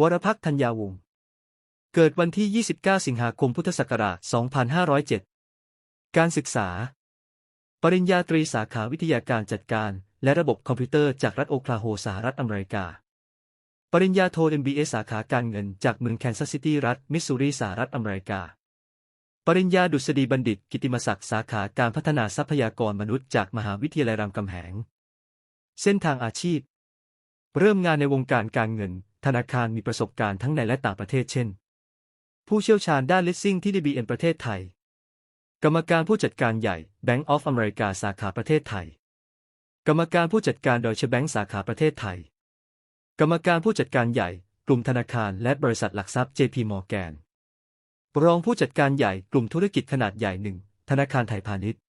วรพักษ์ธัญญาวงศ์ เกิดวันที่ 29 สิงหาคม พุทธศักราช 2507 การศึกษา ปริญญาตรีสาขาวิทยาการจัดการ และระบบคอมพิวเตอร์จากรัฐโอคลาโฮสหรัฐอเมริกา ปริญญาโท MBA สาขาการเงินจากเมืองแคนซัสซิตี้รัฐ มิสซูรีสหรัฐอเมริกา ปริญญาดุษฎีบัณฑิต กิตติมศักดิ์สาขาการพัฒนาทรัพยากรมนุษย์จากมหาวิทยาลัยรามคำแหง เส้นทางอาชีพ เริ่มงานในวงการการเงิน ธนาคารมีประสบการณ์ทั้งในและต่างประเทศเช่น ผู้เชี่ยวชาญด้านลิสซิ่งที่ DBN ประเทศไทย กรรมการผู้จัดการใหญ่ Bank of America สาขาประเทศไทย กรรมการผู้จัดการ Deutsche Bank สาขาประเทศไทย กรรมการผู้จัดการใหญ่ กลุ่มธนาคารและบริษัทหลักทรัพย์ JP Morgan รองผู้จัดการใหญ่กลุ่มธุรกิจขนาดใหญ่หนึ่งธนาคารไทยพาณิชย์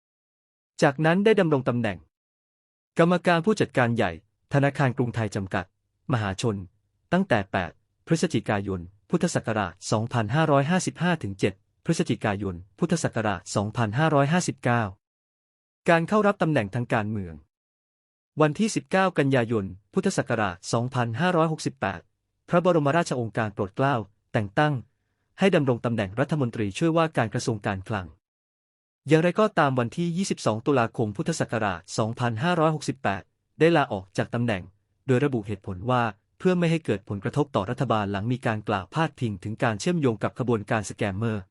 จากนั้นได้ดำรงตำแหน่ง กรรมการผู้จัดการใหญ่ ธนาคารกรุงไทยจำกัด มหาชน ตั้งแต่ 8 พฤศจิกายน พุทธศักราช 2555 ถึง 7 พฤศจิกายน พุทธศักราช 2559 การเข้ารับตำแหน่งทางการเมือง วันที่ 19 กันยายน พุทธศักราช 2568 พระบรมราชโองการโปรดเกล้า แต่งตั้ง ให้ดำรงตำแหน่งรัฐมนตรีช่วยว่าการกระทรวงการคลัง อย่างไรก็ตามวันที่ 22 ตุลาคม พุทธศักราช 2568 ได้ลาออกจากตำแหน่ง โดยระบุเหตุผลว่า พื่อไม่ให้เกิดผลกระทบต่อรัฐบาลหลังมีการกล่าวพาดพิงถึงการเชื่อมโยงกับขบวนการสแกมเมอร์